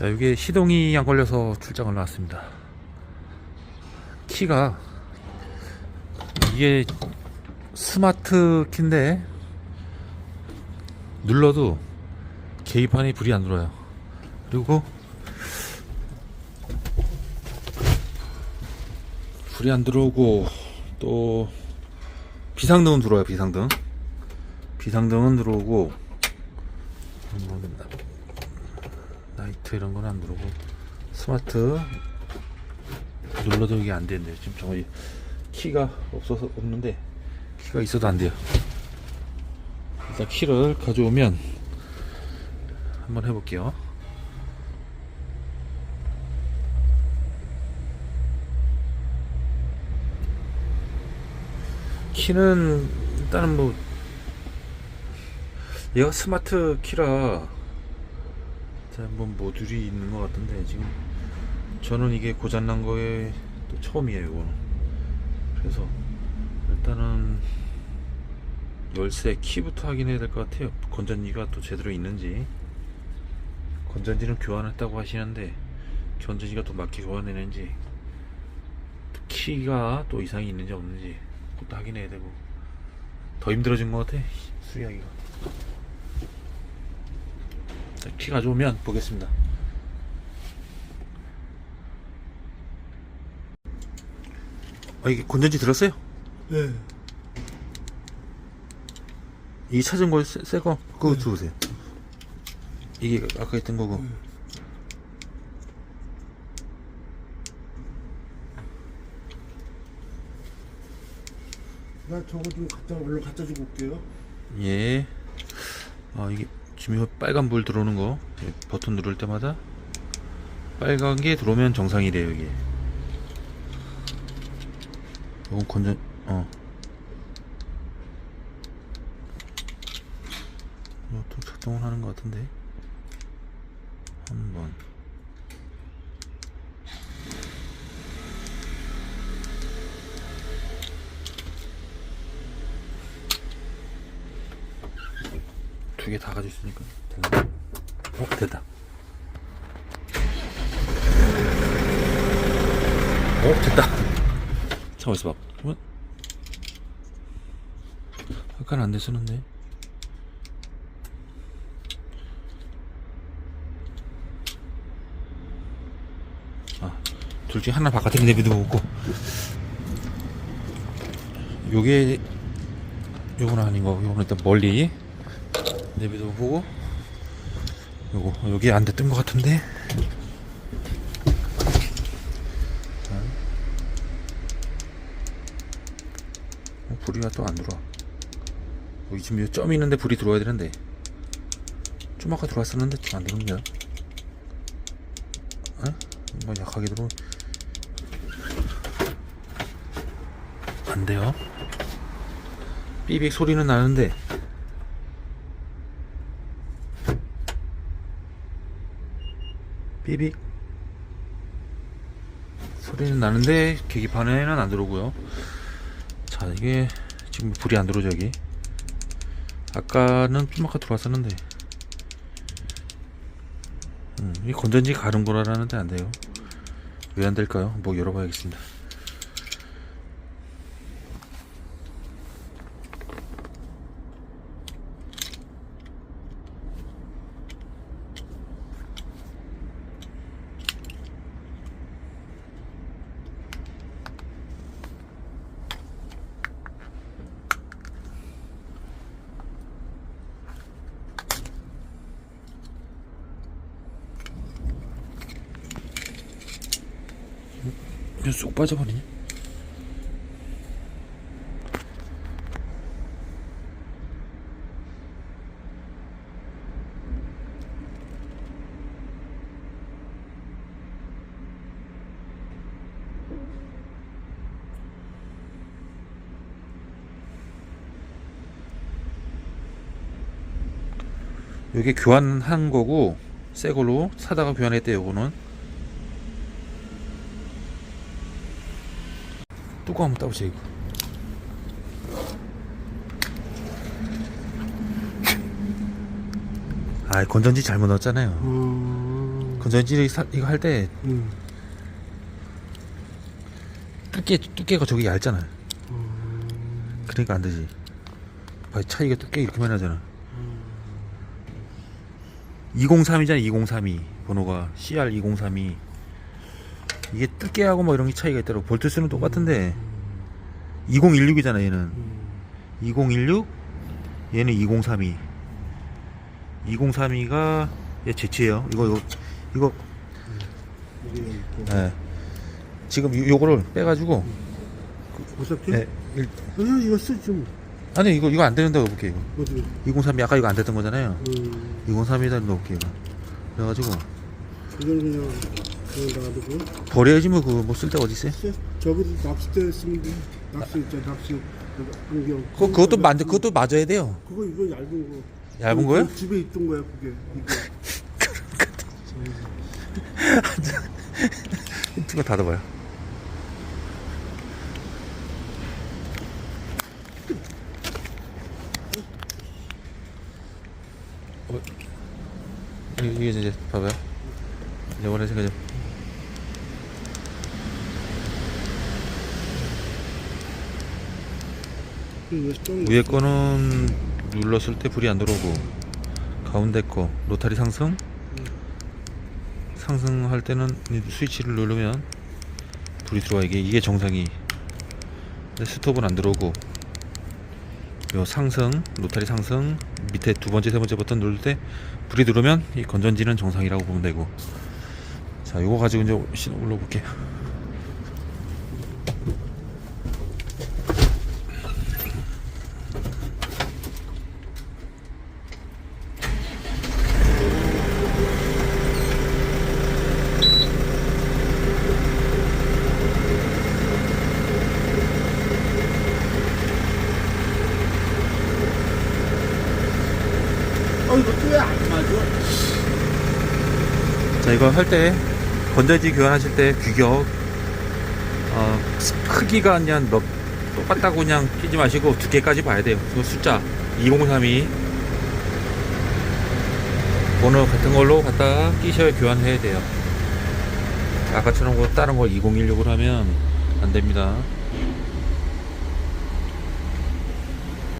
자, 이게 시동이 안 걸려서 출장을 나왔습니다. 키가 이게 스마트 키인데 눌러도 계기판이 불이 안 들어요. 그리고 불이 안 들어오고 또 비상등은 들어와요. 비상등. 비상등은 들어오고 뭐 나이트 이런 건 안 들어오고 스마트 눌러도 이게 안 되는데 지금 정말 키가 없어서 없는데 키가 있어도 안 돼요. 일단 키를 가져오면 한번 해볼게요. 키는 일단은 뭐 얘가 스마트 키라 자, 뭐 모듈이 있는 것 같은데 지금. 저는 이게 고장난 거에 또 처음이에요 이거는. 그래서 일단은 열쇠 키부터 확인해야 될 것 같아요. 건전지가 또 제대로 있는지. 건전지는 교환했다고 하시는데 건전지가 또 맞게 교환되는지 키가 또 이상이 있는지 없는지 그것도 확인해야 되고. 더 힘들어진 것 같아 수리하기가. 자, 키 가져오면 보겠습니다 아 이게 건전지 들었어요? 네. 이 찾은 거 새거 그거 들어오세요 이게 아까 있던 거고 나 저거 좀 갖다 얼른 갖다 주고 올게요. 예. 아 이게 지금 이거 빨간 불 들어오는 거 예, 버튼 누를 때마다 빨간 게 들어오면 정상이래요 이게. 이건 건전 어. 이것도 작동을 하는 것 같은데 한번 두 개 다 가지고 있으니까. 되나? 어 됐다. 어 됐다. 잠깐만 있어봐. 그러면 아까는 안 됐었는데. 아둘 중에 하나 바깥에 내비두고 있고. 요게 요건 아닌 거. 요거는 일단 멀리 내비도 보고. 요거 여기 안 됐던 것 같은데. 어, 불이 또 안 들어와. 여기 지금 요 점이 있는데 불이 들어와야 되는데. 좀 아까 들어왔었는데 지금 안 들어오냐 어? 뭐 약하게 들어 안 돼요? 삐빅 소리는 나는데 삐빅 소리는 나는데 계기판에는 안 들어오고요. 자 이게 지금 불이 안 들어오죠 여기. 아까는 좀 아까 들어왔었는데. 음, 이 건전지 가는 거라는데 안 돼요. 왜 안 될까요? 뭐 열어봐야겠습니다 그냥 쏙 빠져버리네. 요게 교환한 거고 새 걸로 사다가 교환했대 요거는 뚜껑 한번 따보세요 이거 아 건전지 잘못 넣었잖아요 음. 건전지 사- 이거 할때 음. 두께 두께가 저기 얇잖아. 음. 그러니까 안 되지. 봐, 차이가 두께 이렇게 많이 나잖아. 203이잖아, 203이. 번호가 CR203 이. 이게 두께하고 뭐 이런 게 차이가 있더라고. 볼트 수는 똑같은데 2016이잖아, 얘는. 음. 2016, 얘는 2032. 2032가 얘 제치예요. 이거 이거 이거. 예. 지금 요- 요거를 빼가지고 어차피 예, 일- 그냥 이거 쓰지 뭐. 아니 이거 이거 안 되는다고 볼게요. 이거. 어디? 203이 아까 이거 안 됐던 거잖아요. 음. 203에다 넣을게요. 그래가지고 이걸 그냥 그냥 놔두고. 버려야지 뭐 그거 뭐 쓸 데가 어디 있어요? 쎄, 저기도 납치대 쓰면 돼. 납치 있잖아, 납치. 안경. 그거 그것도 만들 그것도 맞아야 돼요. 그거 이거 얇은 거. 얇은 그거 거요? 집에 있던 거야 그게. 이거 닫아봐요. 어, 이게, 이게 이제 봐봐요. 이제 원래 생각해. 이거 좀 위에 거는 눌렀을 때 불이 안 들어오고 가운데 거 로타리 상승? 상승할 때는 이 스위치를 누르면 불이 들어와. 이게 이게 정상이. 스톱은 안 들어오고. 요 상승 로타리 상승 밑에 두 번째 세 번째 버튼 누를 때 불이 들어오면 이 건전지는 정상이라고 보면 되고. 자 요거 가지고 이제 올려볼게요 어 이거? 자 이거 할 때 건전지 교환하실 때 규격 어, 크기가 그냥 몇 똑같다고 그냥 끼지 마시고 두께까지 봐야 돼요. 그 숫자 2032 번호 같은 걸로 갖다가 끼셔야 교환해야 돼요. 아까처럼 그 다른 걸 2016으로 하면 안 됩니다